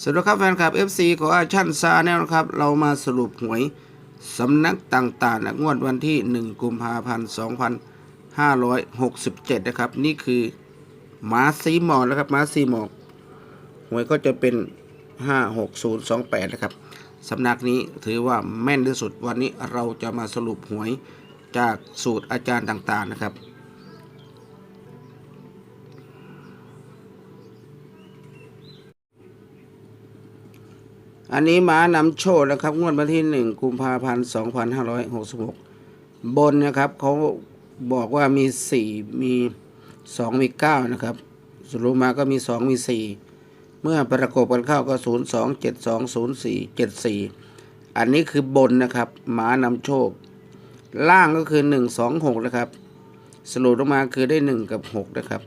สวัสดีครับแฟนคลับ FC ของอาชันซาแนลนะครับ เรามาสรุปหวยสำนักต่างๆงวดวันที่ 1 กุมภาพันธ์2567 นะครับ นี่คือมาซีหมอกนะครับมาซีหมอกหวยก็จะเป็น 56028 นะครับสำนักนี้ถือว่าแม่นที่สุดวันนี้เราจะมาสรุปหวยจากสูตรอาจารย์ต่างๆนะครับ อันนี้ม้านำโชคนะครับ งวดวันที่ 1 กุมภาพันธ์ 2566 บนนะครับเขาบอกว่ามี 4 มี 2 มี 9 นะครับ สรุปมาก็มี 2 มี 4 เมื่อประกบกันเข้าก็ 0 2 7 2 0 4 7 4 อันนี้คือบนนะครับม้านำโชค ล่างก็คือ 1 2 6 นะครับ สรุปออกมาคือได้ 1 กับ 6 นะครับ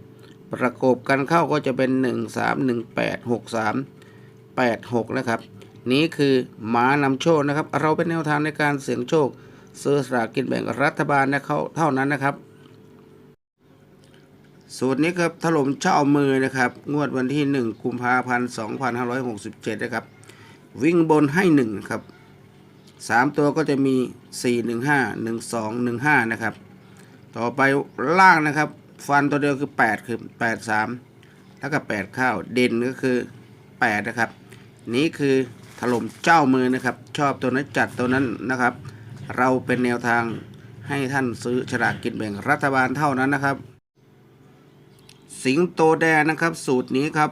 ประกบกันเข้าก็จะเป็น 1 3 1 8 6 3 8 6 นะครับ นี้คือหมานำโชคนะครับ เราเป็นแนวทางในการเสี่ยงโชค ซื้อสลากกินแบ่งรัฐบาลนะเขาเท่านั้นนะครับ สูตรนี้ครับถล่มเช่ามือนะครับ งวดวันที่ 1 กุมภาพันธ์2567 นะครับ วิ่งบนให้1ครับ3 ตัวก็จะมี 4 1 5 1 2 1 5 นะครับ ต่อไปล่างนะครับ ฟันตัวเดียวคือ 8 คือ 8 3 แล้วก็8ข้าวเด่นก็คือ 8 นะครับ นี้คือ ถล่มเจ้ามือนะครับ ชอบตัวนั้นจัดตัวนั้นนะครับ เราเป็นแนวทางให้ท่านซื้อฉลากกินแบ่งรัฐบาลเท่านั้นนะครับ สิงโตแดงนะครับ สูตรนี้ครับ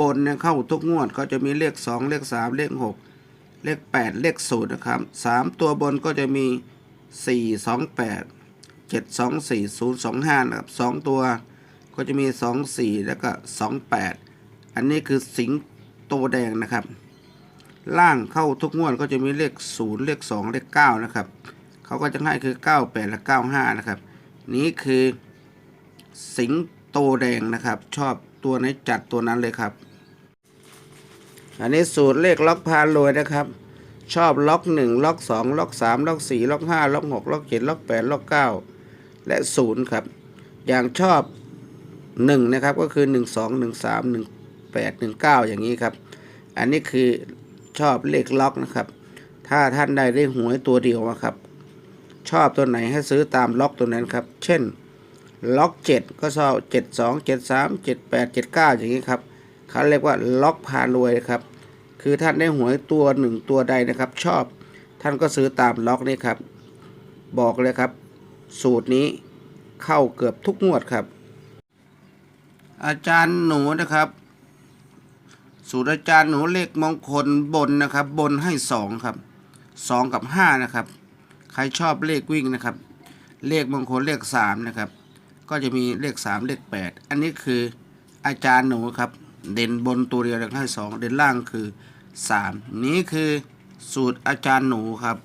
บนเนี่ยเข้าทุกงวดก็จะมีเลข 2 เลข 3 เลข 6 เลข 8 เลขศูนย์นะครับ 3 ตัวบนก็จะมี 4 2 8 7 2 4 0 2 5นะครับ 2 ตัวก็จะมี 2 4 แล้วก็ 2 8 อันนี้คือสิงโตแดงนะครับ ล่างเข้าทุกงวดก็จะมีเลข 0 เลข 2 เลข 9 นะครับเขาก็จะให้คือ 98 และ 95 นะครับ นี้คือสิงโตแดงนะครับ ชอบตัวไหนจัดตัวนั้นเลยครับ อันนี้สูตรเลขล็อกพารวยนะครับ ชอบล็อก 1 ล็อก 2 ล็อก 3 ล็อก 4 ล็อก 5 ล็อก 6 ล็อก 7 ล็อก 8 ล็อก 9 และ 0 ครับ อย่างชอบ 1 นะครับก็คือ 1 2 1 3 1 8 1 9 อย่างนี้ครับ อันนี้คือ ชอบเลขล็อกนะครับ ถ้าท่านได้ได้หวยตัวเดียวอะครับ ชอบตัวไหนให้ซื้อตามล็อกตัวนั้นครับ เช่นล็อก 7 ก็ชอบ7 2 7 3 7 8 7 9 อย่างนี้ครับเขาเรียกว่าล็อกพารวยครับ คือท่านได้หวยตัวหนึ่งตัวใดนะครับ ชอบท่านก็ซื้อตามล็อกนี้ครับ บอกเลยครับ สูตรนี้เข้าเกือบทุกงวดครับ อาจารย์หนูนะครับ สูตรอาจารย์หนูเลขมงคลบนนะครับ บนให้สองครับสองกับห้านะครับ ใครชอบเลขวิ่งนะครับ เลขมงคลเลขสามนะครับ ก็จะมีเลขสามเลขแปดอันนี้คืออาจารย์หนูครับ เด่นบนตัวเดียวเลขให้สองเด่นล่างคือสามนี้คือสูตรอาจารย์หนูครับ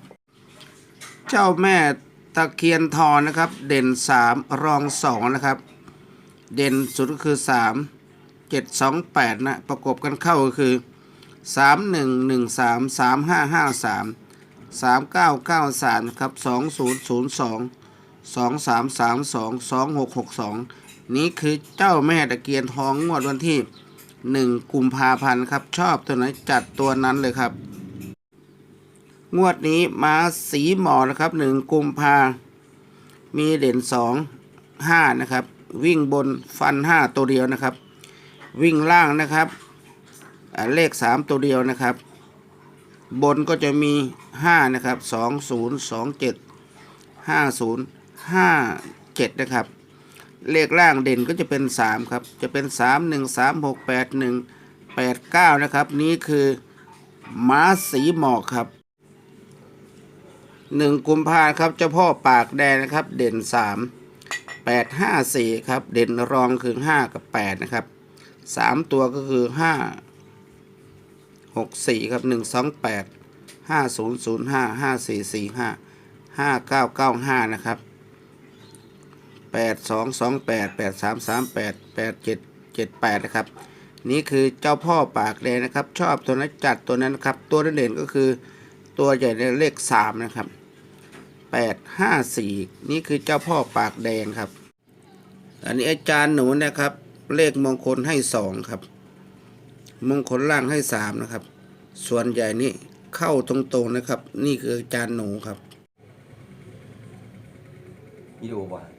เจ้าแม่ตะเคียนทองนะครับ เด่นสามรองสองนะครับ เด่นสุดก็คือสาม เจ็ดสองแปดนะ ประกบกันเข้าก็คือสามหนึ่งหนึ่งสามสามห้าห้าสามสามเก้าเก้าสามครับสองศูนย์ศูนย์สองสองสามสามสองสองหกหกสองนี้คือเจ้าแม่ตะเคียนทองงวดวันที่หนึ่งกุมภาพันธ์ครับ ชอบตัวไหนจัดตัวนั้นเลยครับ งวดนี้มาสีหมอนะครับหนึ่งกุมภามีเด่นสองห้านะครับ วิ่งบนฟันห้าตัวเดียวนะครับ วิ่งล่างนะครับเลขสามตัวเดียวนะครับ บนก็จะมีห้านะครับสองศูนย์สองเจ็ดห้าศูนย์ห้าเจ็ดนะครับ เลขล่างเด่นก็จะเป็นสามครับ จะเป็นสามหนึ่งสามหกแปดหนึ่งแปดเก้านะครับ นี้คือม้าสีหมอกครับหนึ่งกุมภาครับ เจ้าพ่อปากแดงนะครับ เด่นสามแปดห้าสี่ครับ เด่นรองคือห้ากับแปดนะครับ สามตัวก็คือห้าหกสี่ครับหนึ่งสองแปดห้าศูนย์ศูนย์ห้าห้าสี่สี่ห้าห้าเก้าเก้าห้านะครับแปดสองสองแปดแปดสามสามแปดแปดเจ็ดเจ็ดแปดนะครับ นี่คือเจ้าพ่อปากแดงนะครับ ชอบตัวนั้นจัดตัวนั้นนะครับ ตัวเด่นก็คือตัวใหญ่ในเลขสามนะครับแปดห้าสี่นี่คือเจ้าพ่อปากแดงครับอันนี้อาจารย์หนูนะครับ เลขมงคลให้สองครับ มงคลล่างให้สามนะครับ ส่วนใหญ่นี่เข้าตรงๆนะครับ นี่คืออาจารย์หนูครับวิดีโอบ่